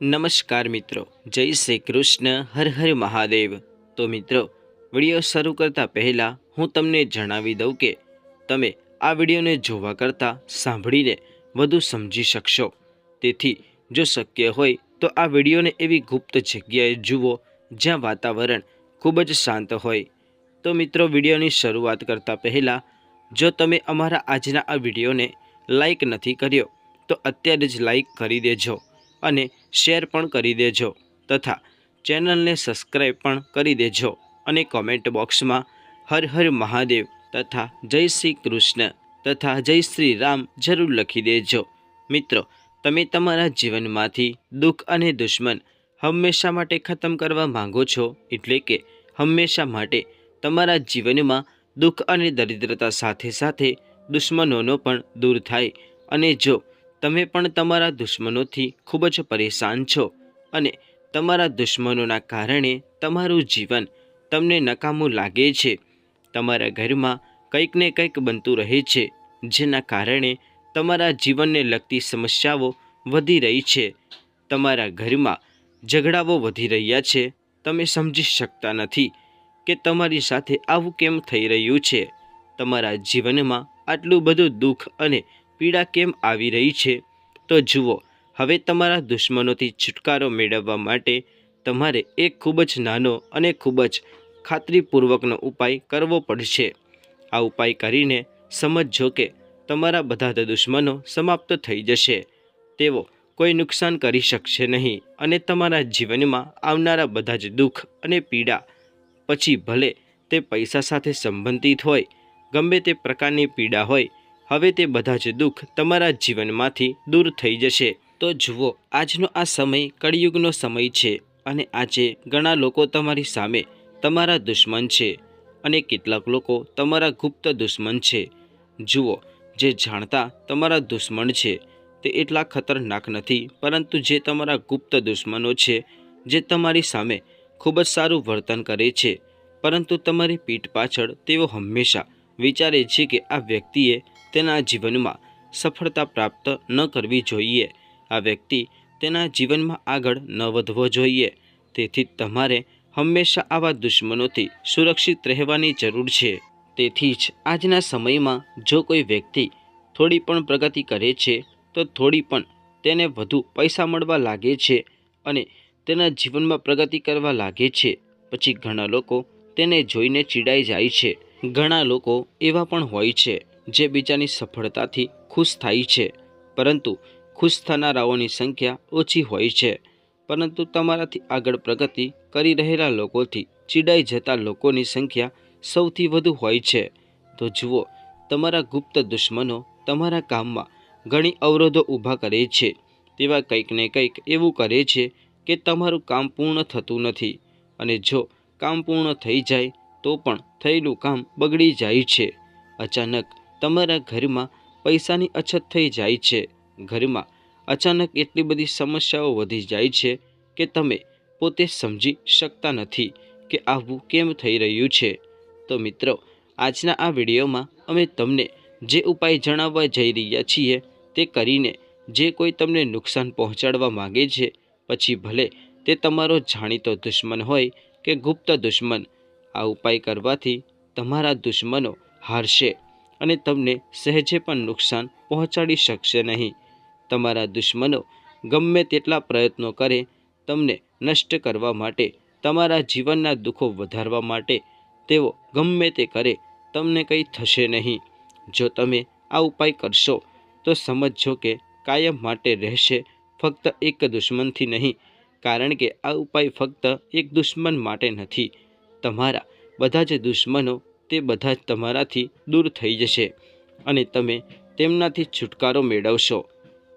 નમસ્કાર મિત્રો, જય શ્રી કૃષ્ણ, હર હર મહાદેવ. તો મિત્રો, વીડિયો શરૂ કરતાં પહેલાં હું તમને જણાવી દઉં કે તમે આ વિડીયોને જોવા કરતાં સાંભળીને વધુ સમજી શકશો. તેથી, જો શક્ય હોય તો આ વિડીયોને એવી ગુપ્ત જગ્યાએ જુઓ જ્યાં વાતાવરણ ખૂબ જ શાંત હોય. તો મિત્રો, વિડીયોની શરૂઆત કરતાં પહેલાં, જો તમે અમારા આજના આ વિડીયોને લાઈક નથી કર્યો, તો અત્યારે જ લાઈક કરી દેજો. અને શેર પણ કરી દેજો તથા ચેનલને સબસ્ક્રાઈબ પણ કરી દેજો અને કોમેન્ટ બોક્સમાં હર હર મહાદેવ તથા જય શ્રી કૃષ્ણ તથા જય શ્રી રામ જરૂર લખી દેજો. મિત્રો, તમે તમારા જીવનમાંથી દુઃખ અને દુશ્મન હંમેશા માટે ખતમ કરવા માંગો છો એટલે કે હંમેશા માટે તમારા જીવનમાં દુઃખ અને દરિદ્રતા સાથે સાથે દુશ્મનોનો પણ દૂર થાય અને જો તમે પણ તમારા દુશ્મનોથી ખૂબ જ પરેશાન છો અને તમારા દુશ્મનોના કારણે તમારું જીવન તમને નકામું લાગે છે. તમારા ઘરમાં કંઈક ને કંઈક બનતું રહે છે, જેના કારણે તમારા જીવનને લગતી સમસ્યાઓ વધી રહી છે. તમારા ઘરમાં ઝઘડાઓ વધી રહ્યા છે. તમે સમજી શકતા નથી કે તમારી સાથે આવું કેમ થઈ રહ્યું છે. તમારા જીવનમાં આટલું બધું દુઃખ અને પીડા કેમ આવી રહી છે? તો જુઓ, હવે તમારા દુશ્મનોથી છુટકારો મેળવવા માટે તમારે એક ખૂબ જ નાનો અને ખૂબ જ ખાતરીપૂર્વકનો ઉપાય કરવો પડશે. આ ઉપાય કરીને સમજજો કે તમારા બધા જ દુશ્મનો સમાપ્ત થઈ જશે. તેઓ કોઈ નુકસાન કરી શકશે નહીં અને તમારા જીવનમાં આવનારા બધા જ દુઃખ અને પીડા પછી ભલે તે પૈસા સાથે સંબંધિત હોય, ગમે તે પ્રકારની પીડા હોય હવે તે બધા જ દુઃખ તમારા જીવનમાંથી દૂર થઈ જશે. તો જુઓ, આજનો આ સમય કળિયુગનો સમય છે અને આજે ઘણા લોકો તમારી સામે તમારા દુશ્મન છે અને કેટલાક લોકો તમારા ગુપ્ત દુશ્મન છે. જુઓ, જે જાણતા તમારા દુશ્મન છે તે એટલા ખતરનાક નથી, પરંતુ જે તમારા ગુપ્ત દુશ્મનો છે જે તમારી સામે ખૂબ જ સારું વર્તન કરે છે, પરંતુ તમારી પીઠ પાછળ તેઓ હંમેશા વિચારે છે કે આ વ્યક્તિએ તેના જીવનમાં સફળતા પ્રાપ્ત ન કરવી જોઈએ. આ વ્યક્તિ તેના જીવનમાં આગળ ન વધવો જોઈએ. તેથી તમારે હંમેશા આવા દુશ્મનોથી સુરક્ષિત રહેવાની જરૂર છે. તેથી જ આજના સમયમાં જો કોઈ વ્યક્તિ થોડી પણ પ્રગતિ કરે છે, તો થોડી પણ તેને વધુ પૈસા મળવા લાગે છે અને તેના જીવનમાં પ્રગતિ કરવા લાગે છે. પછી ઘણા લોકો તેને જોઈને ચીડાઈ જાય છે. ઘણા લોકો એવા પણ હોય છે. જે બીજાની સફળતાથી ખુશ થાય છે. પરંતુ ખુશ થનારાઓની સંખ્યા ઓછી હોય છે. પરંતુ તમારાથી આગળ પ્રગતિ કરી રહેલા લોકોથી ચીડાઈ જતા લોકોની સંખ્યા સૌથી વધુ હોય છે. તો જુઓ, તમારા ગુપ્ત દુશ્મનો તમારા કામમાં ઘણી અવરોધો ઊભા કરે છે. તેવા કંઈક ને કંઈક એવું કરે છે કે તમારું કામ પૂર્ણ થતું નથી. અને જો કામ પૂર્ણ થઈ જાય, તો પણ થયેલું કામ બગડી જાય છે. અચાનક તમારા ઘરમાં પૈસાની અછત થઈ જાય છે. ઘરમાં અચાનક એટલી બધી સમસ્યાઓ વધી જાય છે કે તમે પોતે સમજી શકતા નથી કે આવું કેમ થઈ રહ્યું છે. તો મિત્રો, આજના આ વિડીયોમાં અમે તમને જે ઉપાય જણાવવા જઈ રહ્યા છીએ તે કરીને જે કોઈ તમને નુકસાન પહોંચાડવા માગે છે, પછી ભલે તે તમારો જાણીતો દુશ્મન હોય કે ગુપ્ત દુશ્મન, આ ઉપાય કરવાથી તમારા દુશ્મનો હારશે. અને તમને સહેજે પણ નુકસાન પહોંચાડી શકશે નહીં. તમારા દુશ્મનો ગમે તેટલા પ્રયત્નો કરે, તમને નષ્ટ કરવા માટે, તમારા જીવનના દુઃખો વધારવા માટે તેઓ ગમે તે કરે, તમને કંઈ થશે નહીં. જો તમે આ ઉપાય કરશો, તો સમજજો કે કાયમ માટે રહેશે ફક્ત એક દુશ્મનથી નહીં, કારણ કે આ ઉપાય ફક્ત એક દુશ્મન માટે નથી. તમારા બધા જ દુશ્મનો તે બધા જ તમારાથી દૂર થઈ જશે અને તમે તેમનાથી છુટકારો મેળવશો.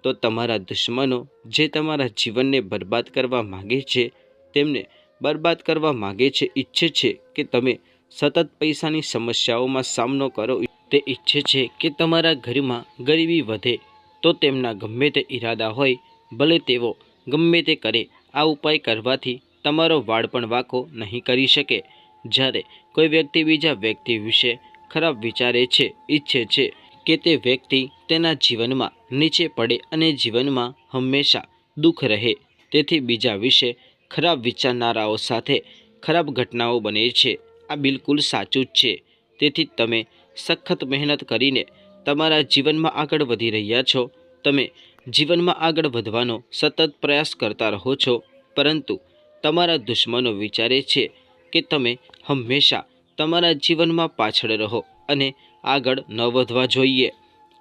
તો તમારા દુશ્મનો જે તમારા જીવનને બરબાદ કરવા માગે છે, તેમને બરબાદ કરવા માગે છે, ઈચ્છે છે કે તમે સતત પૈસાની સમસ્યાઓમાં સામનો કરો. તે ઈચ્છે છે કે તમારા ઘરમાં ગરીબી વધે તો તેમના ગમે તે ઈરાદા હોય, ભલે તેઓ ગમે તે કરે, આ ઉપાય કરવાથી તમારો વાળ પણ વાંકો નહીં કરી શકે. જ્યારે કોઈ વ્યક્તિ બીજા વ્યક્તિ વિશે ખરાબ વિચારે છે, ઈચ્છે છે કે તે વ્યક્તિ તેના જીવનમાં નીચે પડે અને જીવનમાં હંમેશા દુઃખ રહે, તેથી બીજા વિશે ખરાબ વિચારનારાઓ સાથે ખરાબ ઘટનાઓ બને છે. આ બિલકુલ સાચું જ છે. તેથી તમે સખત મહેનત કરીને તમારા જીવનમાં આગળ વધી રહ્યા છો. તમે જીવનમાં આગળ વધવાનો સતત પ્રયાસ કરતા રહો છો. પરંતુ તમારા દુશ્મનો વિચારે છે કે તમે હંમેશા તમારા જીવનમાં પાછળ રહો અને આગળ ન વધવા જોઈએ.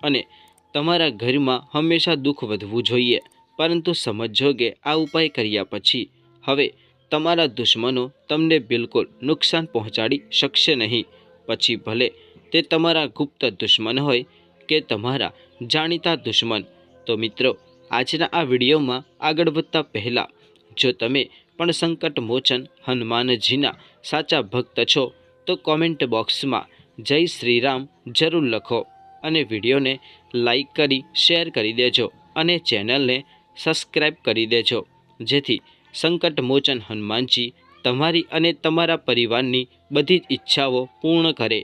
અને તમારા ઘરમાં હંમેશા દુઃખ વધવું જોઈએ. પરંતુ સમજો કે આ ઉપાય કર્યા પછી હવે તમારા દુશ્મનો તમને બિલકુલ નુકસાન પહોંચાડી શકશે નહીં. પછી ભલે તે તમારા ગુપ્ત દુશ્મન હોય કે તમારા જાણીતા દુશ્મન. તો મિત્રો, આજના આ વિડીયોમાં આગળ વધતા પહેલાં, જો તમે પણ સંકટ મોચન હનુમાનજીના સાચા ભક્ત છો, તો કોમેન્ટ બોક્સમાં જય શ્રીરામ જરૂર લખો અને વિડીયોને લાઈક કરી શેર કરી દેજો અને ચેનલને સબસ્ક્રાઈબ કરી દેજો. જેથી સંકટ મોચન હનુમાનજી તમારી અને તમારા પરિવારની બધી જ ઈચ્છાઓ પૂર્ણ કરે.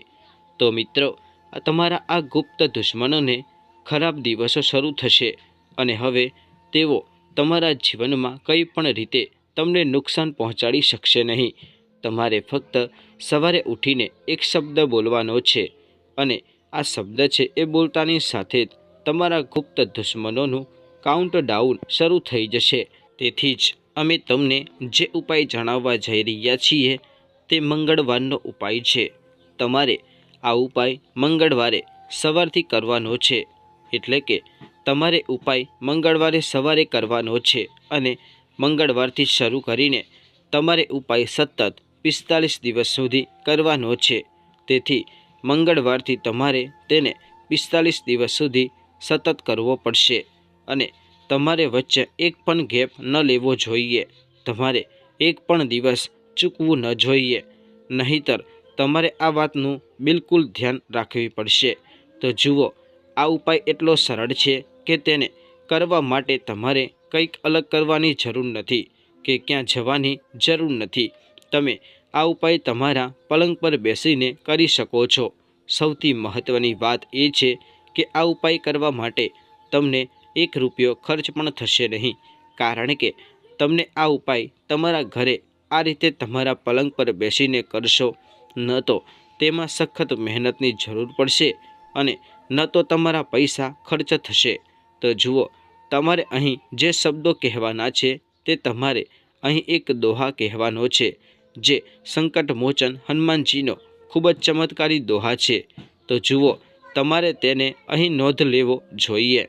તો મિત્રો તમારા આ ગુપ્ત દુશ્મનોને ખરાબ દિવસો શરૂ થશે અને હવે તેઓ તમારા જીવનમાં કંઈ પણ રીતે તમને નુકસાન પહોંચાડી શકશે નહીં. તમારે ફક્ત સવારે ઉઠીને એક શબ્દ બોલવાનો છે અને આ શબ્દ છે એ બોલતાની સાથે જ તમારા ગુપ્ત દુશ્મનોનું કાઉન્ટ ડાઉન શરૂ થઈ જશે. તેથી જ અમે તમને જે ઉપાય જણાવવા જઈ રહ્યા છીએ તે મંગળવારનો ઉપાય છે. તમારે આ ઉપાય મંગળવારે સવારથી કરવાનો છે. એટલે કે તમારે ઉપાય મંગળવારે સવારે કરવાનો છે અને મંગળવારથી શરૂ કરીને તમારે ઉપાય સતત પિસ્તાલીસ દિવસ સુધી કરવાનો છે. તેથી મંગળવારથી તમારે તેને પિસ્તાલીસ દિવસ સુધી સતત કરવો પડશે અને તમારે વચ્ચે એક પણ ગેપ ન લેવો જોઈએ. તમારે એક પણ દિવસ ચૂકવું ન જોઈએ. નહીતર તમારે આ વાતનું બિલકુલ ધ્યાન રાખવી પડશે. તો જુઓ, આ ઉપાય એટલો સરળ છે કે તેને કરવા માટે તમારે કંઈક અલગ કરવાની જરૂર નથી કે ક્યાં જવાની જરૂર નથી. તમે આ ઉપાય તમારા પલંગ પર બેસીને કરી શકો છો. સૌથી મહત્ત્વની વાત એ છે કે આ ઉપાય કરવા માટે તમને એક રૂપિયો ખર્ચ પણ થશે નહીં. કારણ કે તમને આ ઉપાય તમારા ઘરે આ રીતે તમારા પલંગ પર બેસીને કરશો, ન તો તેમાં સખત મહેનતની જરૂર પડશે અને ન તો તમારા પૈસા ખર્ચ થશે. તો જુઓ તમારે અહીં જે શબ્દો કહેવાના છે તે તમારે અહીં એક દોહા કહેવાનો છે, જે સંકટ મોચન હનુમાનજીનો ખૂબ જ ચમત્કારી દોહા છે. તો જુઓ, તમારે તેને અહીં નોંધ લેવો જોઈએ,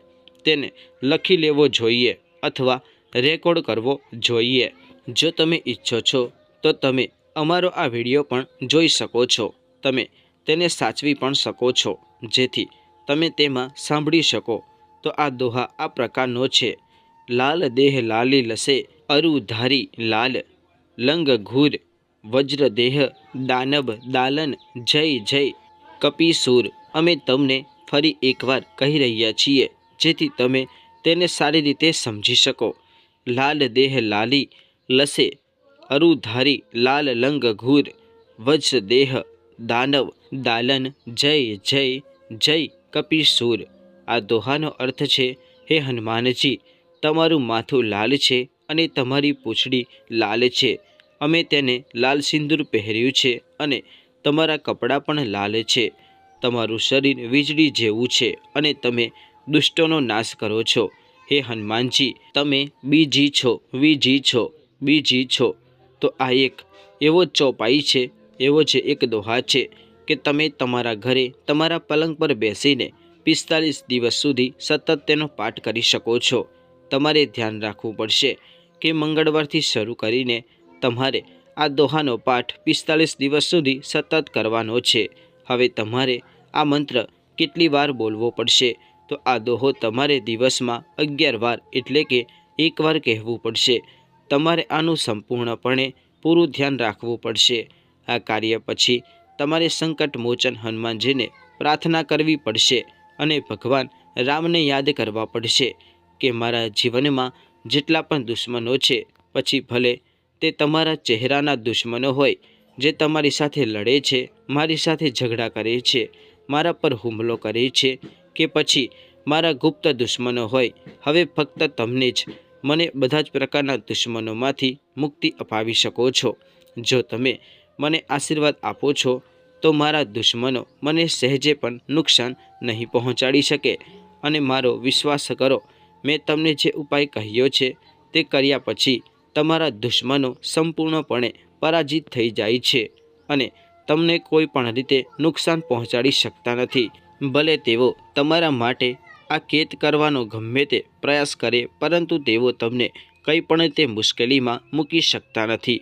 તેને લખી લેવો જોઈએ અથવા રેકોર્ડ કરવો જોઈએ. જો તમે ઈચ્છો છો, તો તમે અમારો આ વીડિયો પણ જોઈ શકો છો. તમે તેને સાચવી પણ શકો છો, જેથી તમે તેમાં સાંભળી શકો. તો આ દોહા આ પ્રકારનો છે. લાલ દેહ લાલી લસે અરુ ધારી લાલ, લંગ ઘૂર, વજ્ર દેહ દાનવ દાલન, જય જય, કપિસૂર. અમે તમને ફરી એકવાર કહી રહ્યા છીએ, જેથી તમે તેને સારી રીતે સમજી શકો. લાલ દેહ લાલી લસે, અરુધારી લાલ લંગ ઘૂર, વજ્ર દેહ દાનવ દાલન, જય જય જય કપીસુર. આ દોહાનો અર્થ છે, હે હનુમાનજી, તમારું માથું લાલ છે અને તમારી પૂંછડી લાલ છે. અમે તેને લાલ સિંદૂર પહેર્યું છે અને તમારા કપડાં પણ લાલ છે. તમારું શરીર વીજળી જેવું છે અને તમે દુષ્ટોનો નાશ કરો છો. હે હનુમાનજી, તમે બીજી છો, વીજી છો, બીજી છો. તો આ એક એવો ચોપાઈ છે, એવો જે એક દોહા છે કે તમે તમારા ઘરે તમારા પલંગ પર બેસીને પિસ્તાલીસ દિવસ સુધી સતત તેનો પાઠ કરી શકો છો. તમારે ધ્યાન રાખવું પડશે કે મંગળવારથી શરૂ કરીને તમારે આ દોહાનો પાઠ પિસ્તાલીસ દિવસ સુધી સતત કરવાનો છે. હવે તમારે આ મંત્ર કેટલી વાર બોલવો પડશે? તો આ દોહો તમારે દિવસમાં અગિયાર વાર એટલે કે એકવાર કહેવું પડશે. તમારે આનું સંપૂર્ણપણે પૂરું ધ્યાન રાખવું પડશે. આ કાર્ય પછી તમારે સંકટ મોચન હનુમાનજીને પ્રાર્થના કરવી પડશે. અને ભગવાન રામને યાદ કરવા પડશે કે મારા જીવનમાં જેટલા પણ દુશ્મનો છે, પછી ભલે તે તમારા ચહેરાના દુશ્મનો હોય, જે તમારી સાથે લડે છે, મારી સાથે ઝઘડા કરે છે, મારા પર હુમલો કરે છે, કે પછી મારા ગુપ્ત દુશ્મનો હોય, હવે ફક્ત તમને જ મને બધા જ પ્રકારના દુશ્મનોમાંથી મુક્તિ અપાવી શકો છો. જો તમે મને આશીર્વાદ આપો છો તો મારા દુશ્મનો મને સહેજે પણ નુકસાન નહીં પહોંચાડી શકે. અને મારો વિશ્વાસ કરો, મેં તમને જે ઉપાય કહ્યો છે તે કર્યા પછી તમારા દુશ્મનો સંપૂર્ણપણે પરાજિત થઈ જાય છે અને તમને કોઈ પણ રીતે નુકસાન પહોંચાડી શકતા નથી. ભલે તેઓ તમારા માટે આ કેત કરવાનો ગમે તે પ્રયાસ કરે, પરંતુ તેઓ તમને કંઈ પણ તે મુશ્કેલીમાં મૂકી શકતા નથી.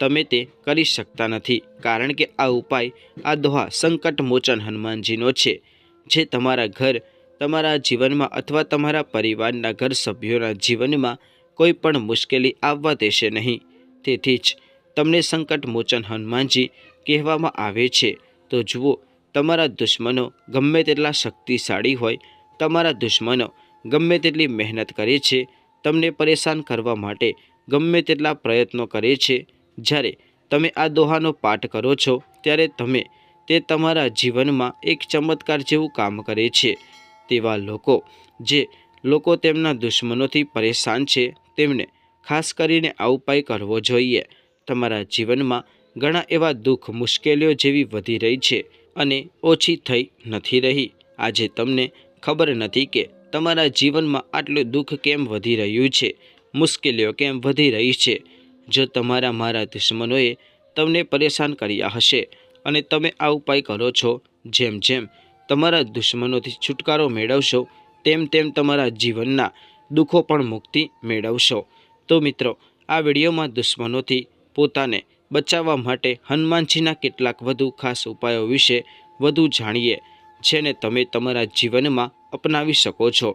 તમે તે કરી શકતા નથી. કારણ કે આ ઉપાય, આ દોહા સંકટ મોચન હનુમાનજીનો છે. જે તમારા ઘર, તમારા જીવનમાં અથવા તમારા પરિવારના ઘર સભ્યોના જીવનમાં કોઈ પણ મુશ્કેલી આવવા દેશે નહીં. તેથી જ તમને સંકટ મોચન હનુમાનજી કહેવામાં આવે છે. તો જુઓ, તમારા દુશ્મનો ગમે તેટલા શક્તિશાળી હોય, તમારા દુશ્મનો ગમે તેટલી મહેનત કરે છે, તમને પરેશાન કરવા માટે ગમે તેટલા પ્રયત્નો કરે છે જ્યારે તમે આ દોહાનો પાઠ કરો છો, ત્યારે તમે તે તમારા જીવનમાં એક ચમત્કાર જેવું કામ કરે છે. તેવા લોકો જે લોકો તેમના દુશ્મનોથી પરેશાન છે, તેમને ખાસ કરીને આ ઉપાય કરવો જોઈએ. તમારા જીવનમાં ઘણા એવા દુઃખ, મુશ્કેલીઓ જેવી વધી રહી છે અને ઓછી થઈ નથી રહી. આજે તમને ખબર નથી કે તમારા જીવનમાં આટલું દુઃખ કેમ વધી રહ્યું છે, મુશ્કેલીઓ કેમ વધી રહી છે જો તમારા મારા દુશ્મનોએ તમને પરેશાન કર્યા હશે અને તમે આ ઉપાય કરો છો, જેમ જેમ તમારા દુશ્મનોથી છુટકારો મેળવશો, તેમ તેમ તમારા જીવનના દુઃખો પણ મુક્તિ મેળવશો. તો મિત્રો, આ વિડીયોમાં દુશ્મનોથી પોતાને બચાવવા માટે હનુમાનજીના કેટલાક વધુ ખાસ ઉપાયો વિશે વધુ જાણીએ, જેને તમે તમારા જીવનમાં અપનાવી શકો છો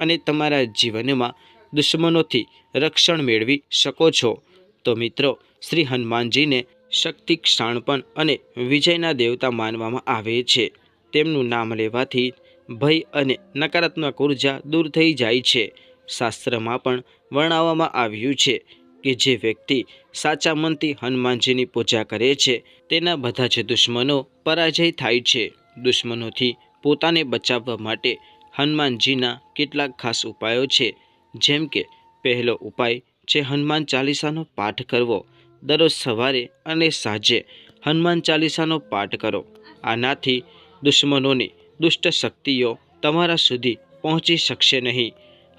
અને તમારા જીવનમાં દુશ્મનોથી રક્ષણ મેળવી શકો છો. તો મિત્રો, શ્રી હનુમાનજીને શક્તિ, ક્ષાણપણ અને વિજયના દેવતા માનવામાં આવે છે. તેમનું નામ લેવાથી ભય અને નકારાત્મક ઊર્જા દૂર થઈ જાય છે. શાસ્ત્રમાં પણ વર્ણવવામાં આવ્યું છે કે જે વ્યક્તિ સાચા મનથી હનુમાનજીની પૂજા કરે છે, તેના બધા જ દુશ્મનો પરાજય થાય છે. દુશ્મનોથી પોતાને બચાવવા માટે હનુમાનજીના કેટલાક ખાસ ઉપાયો છે. જેમ કે પહેલો ઉપાય છે હનુમાન ચાલીસાનો પાઠ કરવો. દરરોજ સવારે અને સાંજે હનુમાન ચાલીસાનો પાઠ કરો. આનાથી દુશ્મનોની દુષ્ટ શક્તિઓ તમારા સુધી પહોંચી શકશે નહીં.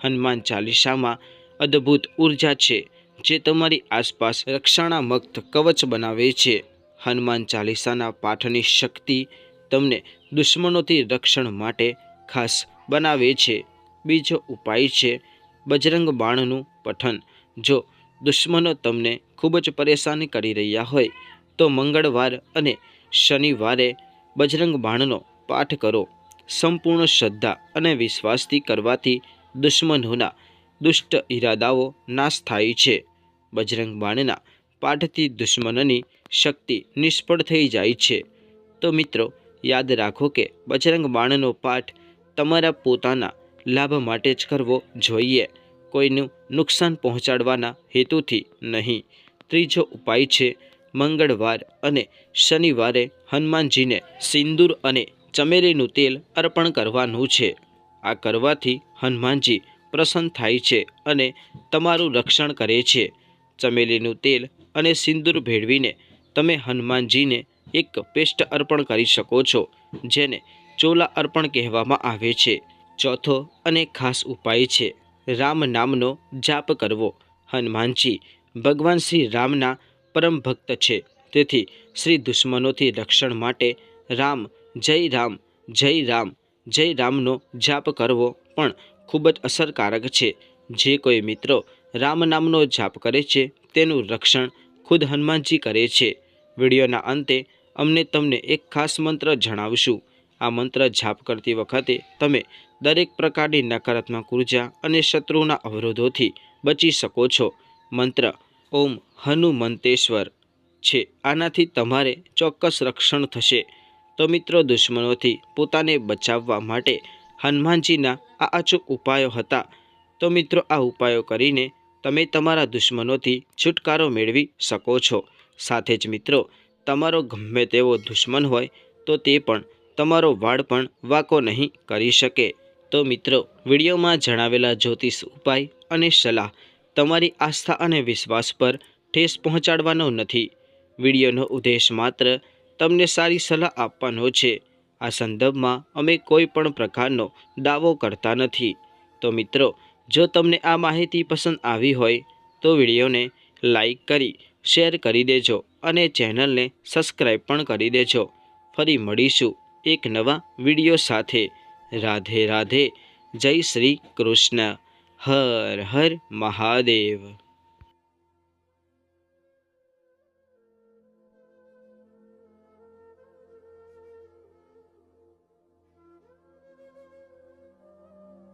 હનુમાન ચાલીસામાં અદ્ભુત ઊર્જા છે, જે તમારી આસપાસ રક્ષણામુક્ત કવચ બનાવે છે. હનુમાન ચાલીસાના પાઠની શક્તિ તમને દુશ્મનોથી રક્ષણ માટે ખાસ બનાવે છે. બીજો ઉપાય છે, બજરંગ બાણનું પઠન. જો દુશ્મનો તમને ખૂબ જ પરેશાન કરી રહ્યા હોય, તો મંગળવાર અને શનિવારે બજરંગ બાણનો પાઠ કરો. સંપૂર્ણ શ્રદ્ધા અને વિશ્વાસથી કરવાથી દુશ્મનોના દુષ્ટ ઈરાદાઓ નાશ થાય છે. બજરંગ બાણના પાઠથી દુશ્મનની શક્તિ નિષ્ફળ થઈ જાય છે. તો મિત્રો, યાદ રાખો કે બજરંગ બાણનો પાઠ તમારા પોતાના લાભ માટે જ કરવો જોઈએ. કોઈનું નુકસાન પહોંચાડવાના હેતુથી નહીં. ત્રીજો ઉપાય છે મંગળવાર અને શનિવારે હનુમાનજીને સિંદૂર અને ચમેલીનું તેલ અર્પણ કરવાનું છે. આ કરવાથી હનુમાનજી પ્રસન્ન થાય છે અને તમારું રક્ષણ કરે છે. ચમેલીનું તેલ અને સિંદૂર ભેળવીને તમે હનુમાનજીને એક પેસ્ટ અર્પણ કરી શકો છો, જેને ચોલા અર્પણ કહેવામાં આવે છે. ચોથો અને ખાસ ઉપાય છે રામ નામનો જાપ કરવો. હનુમાનજી, ભગવાન શ્રી રામના પરમ ભક્ત છે. તેથી શ્રી દુશ્મનોથી રક્ષણ માટે રામ, જય રામ જય રામ, જય રામનો જાપ કરવો પણ ખૂબ જ અસરકારક છે. જે કોઈ મિત્રો રામ નામનો જાપ કરે છે, તેનું રક્ષણ ખુદ હનુમાનજી કરે છે. વિડીયોના અંતે અમને તમને એક ખાસ મંત્ર જણાવશું. આ મંત્ર જાપ કરતી વખતે તમે દરેક પ્રકારની નકારાત્મક ઊર્જા અને શત્રુના અવરોધોથી બચી શકો છો. મંત્ર, ઓમ હનુમંતેશ્વર, છે, આનાથી તમારે ચોક્કસ રક્ષણ થશે. તો મિત્રો, દુશ્મનોથી પોતાને બચાવવા માટે હનુમાનજીના આ અચૂક ઉપાયો હતા. તો મિત્રો, આ ઉપાયો કરીને તમે તમારા દુશ્મનોથી છુટકારો મેળવી શકો છો. સાથે જ મિત્રો, તમારો ગમે તેવો દુશ્મન હોય તો તે પણ તમારો વાળ પણ વાકો નહીં કરી શકે. તો મિત્રો, વિડીયોમાં જણાવેલા જ્યોતિષ ઉપાય અને સલાહ તમારી આસ્થા અને વિશ્વાસ પર ઠેસ પહોંચાડવાનો નથી. વિડીયોનો ઉદ્દેશ માત્ર તમને સારી સલાહ આપવાનો છે. આ સંદર્ભમાં અમે કોઈ પણ પ્રકારનો દાવો કરતા નથી. તો મિત્રો, જો તમને આ માહિતી પસંદ આવી હોય, તો વિડીયોને લાઈક કરી, શેર કરી દેજો અને ચેનલને સબસ્ક્રાઈબ પણ કરી દેજો. ફરી મળીશું એક નવા વીડિયો સાથે. રાધે રાધે જય શ્રી કૃષ્ણ. હર હર મહાદેવ.